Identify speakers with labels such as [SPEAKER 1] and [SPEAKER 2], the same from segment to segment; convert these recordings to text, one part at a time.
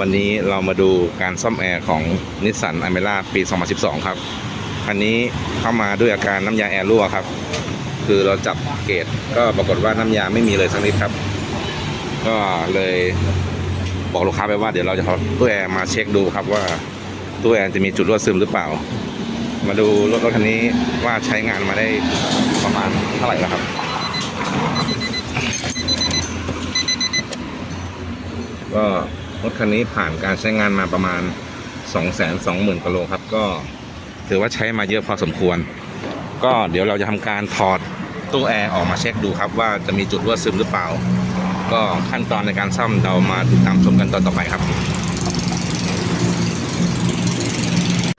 [SPEAKER 1] วันนี้เรามาดูการซ่อมแอร์ของนิสสันอเมร่าปี 2012 ครับ คันนี้เข้ามาด้วยอาการน้ำยาแอร์รั่วครับ คือเราจับเกจก็ปรากฏว่าน้ำยาไม่มีเลยสักนิดครับ ก็เลยบอกลูกค้าไปว่าเดี๋ยวเราจะเอาตู้แอร์มาเช็คดูครับว่าตู้แอร์จะมีจุดรั่วซึมหรือเปล่า มาดูรถรถคันนี้ว่าใช้งานมาได้ประมาณเท่าไหร่แล้วครับก็ รถคันนี้ผ่านการใช้งานมาประมาณ 2 2 0 0 0 0กิโลครับ ก็ถือว่าใช้มาเยอะพอสมควร ก็เดี๋ยวเราจะทำการถอดตู้แอร์ออกมาเช็คดูครับ ว่าจะมีจุดรั่วซึมหรือเปล่า ก็ขั้นตอนในการซ่อมเรามาติดตามชมกันตอนต่อไปครับ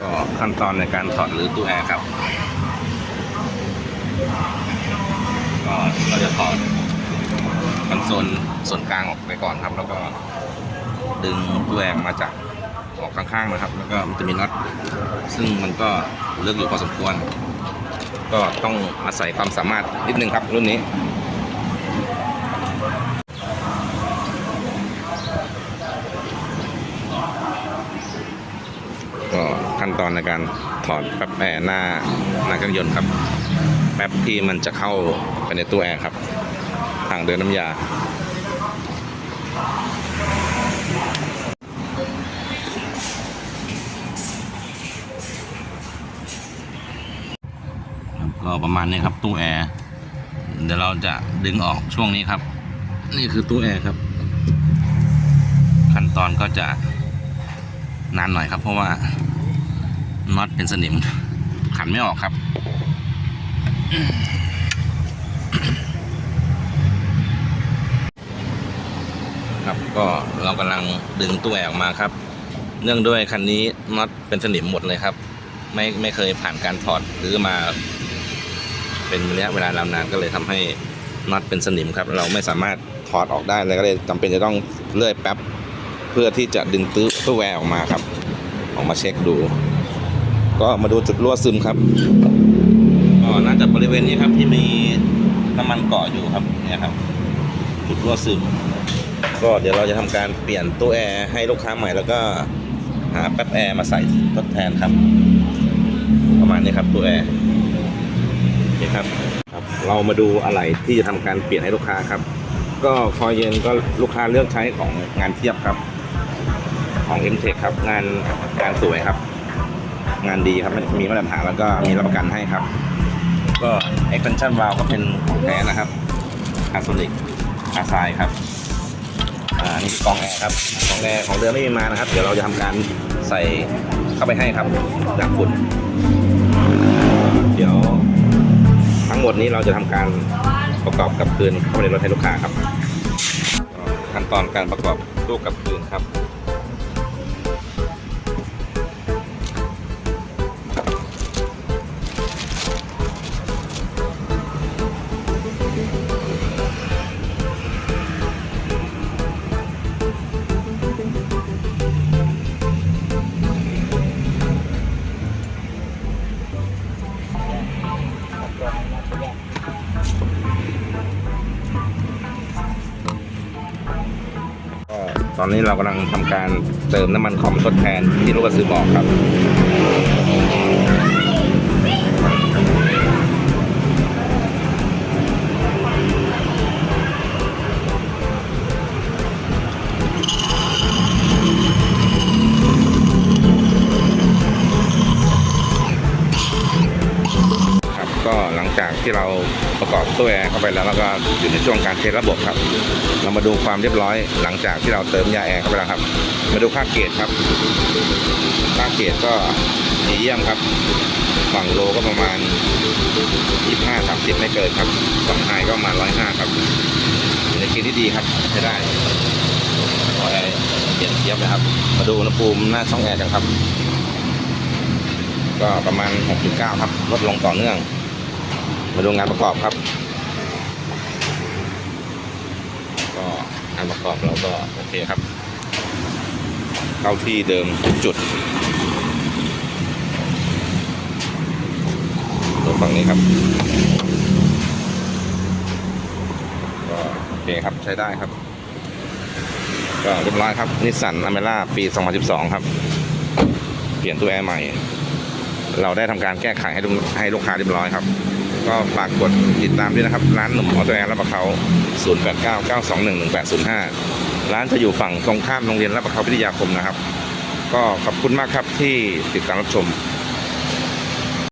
[SPEAKER 1] ก็ขั้นตอนในการถอดหรือตู้แอร์ครับก็เราจะถอดคอนโซลส่วนกลางออกไปก่อนครับ แล้วก็ ดึงตู้แอร์มาจากออกข้างๆนะครับ แล้วก็มันจะมีน็อตซึ่งมันก็เลือกอยู่พอสมควร ก็ต้องอาศัยความสามารถนิดนึงครับรุ่นนี้ก็ขั้นตอนในการถอดแป๊บแอร์หน้าหน้าเครื่องยนต์ครับ แป๊บที่มันจะเข้าไปในตู้แอร์ครับ ทางเดินน้ำยา ประมาณนี้ครับ ตู้แอร์เดี๋ยวเราจะดึงออกช่วงนี้ครับ นี่คือตู้แอร์ครับ ขั้นตอนก็จะนานหน่อยครับ เพราะว่าน็อตเป็นสนิม ขันไม่ออกครับครับก็เรากำลังดึงตู้แอร์ออกมาครับ เนื่องด้วยคันนี้น็อตเป็นสนิมหมดเลยครับ ไม่ไม่เคยผ่านการถอดหรือมา เป็นระยะเวลานานๆก็เลยทำให้น็อตเป็นสนิมครับ เราไม่สามารถถอดออกได้เลยก็เลยจำเป็นจะต้องเลื่อยแป๊บเพื่อที่จะดึงตู้ตู้แวร์ออกมาครับ ออกมาเช็คดู ก็มาดูจุดรั่วซึมครับก็น่าจะบริเวณนี้ครับที่มีน้ำมันเกาะอยู่ครับเนี่ยครับจุดรั่วซึม ก็เดี๋ยวเราจะทำการเปลี่ยนตู้แอร์ให้ลูกค้าใหม่แล้วก็หาแป๊บแอร์มาใส่ทดแทนครับ ประมาณนี้ครับตู้แอร์ โอเครับครับ เรามาดูอะไรที่จะทำการเปลี่ยนให้ลูกค้าครับ ก็คอยเย็นก็ลูกค้าเลือกใช้ของงานเทียบครับ ของ m t e c h ครับ งานงานสวยครับ งานดีครับมีมาตรฐานแล้วก็มีรับประกันให้ครับ ก็ extension valve ก็เป็นของแท้นะครับ a s o n i c อาซายครับอ่านี่กล่องแอร์ครับกล่องแอร์ของเดิมไม่มีมานะครับ เดี๋ยวเราจะทำการใส่เข้าไปให้ครับจากฝุ่นเดี๋ยว หมดนี้เราจะทำการประกอบกับคืนเข้าไปในรถให้ลูกค้าครับ ขั้นตอนการประกอบลูกกับคืนครับ ตอนนี้เรากำลังทำการเติมน้ำมันคอมทดแทนที่ลูกกระสือบอกครับครับ ที่เราประกอบตู้แอร์เข้าไปแล้วแล้วก็อยู่ในช่วงการเทสระบบครับ เรามาดูความเรียบร้อยหลังจากที่เราเติมยาแอร์เข้าไปแล้วครับ มาดูค่าเกรดครับ ค่าเกรดก็ดีเยี่ยมครับ ฝั่งโลก็ประมาณ 25 30 ไม่เกินครับ ฝั่งไฮก็ประมาณ 105 ครับในเกณฑ์ที่ดีครับใช้ได้ขอแอร์เย็นเทียบเลยครับ มาดูอุณหภูมิหน้าช่องแอร์กันครับ ก็ประมาณ 6.9 ครับ ลดลงต่อเนื่อง มาดูงานประกอบครับ ก็งานประกอบเราก็โอเคครับ เข้าที่เดิมทุกจุดดูฝั่งนี้ครับ ก็โอเคครับใช้ได้ครับ ก็เรียบร้อยครับนิสสันอเมร่าปี 2012 ครับ เปลี่ยนตู้แอร์ใหม่ เราได้ทำการแก้ไขให้ให้ลูกค้าเรียบร้อยครับ ก็ฝากกดติดตามด้วยนะครับ ร้านหนุ่มออโตแอร์รับประเขา0899211805 ร้านจะอยู่ฝั่งตรงข้ามโรงเรียนรับประเขาพิทยาคมนะครับ ก็ขอบคุณมากครับที่ติดตามรับชม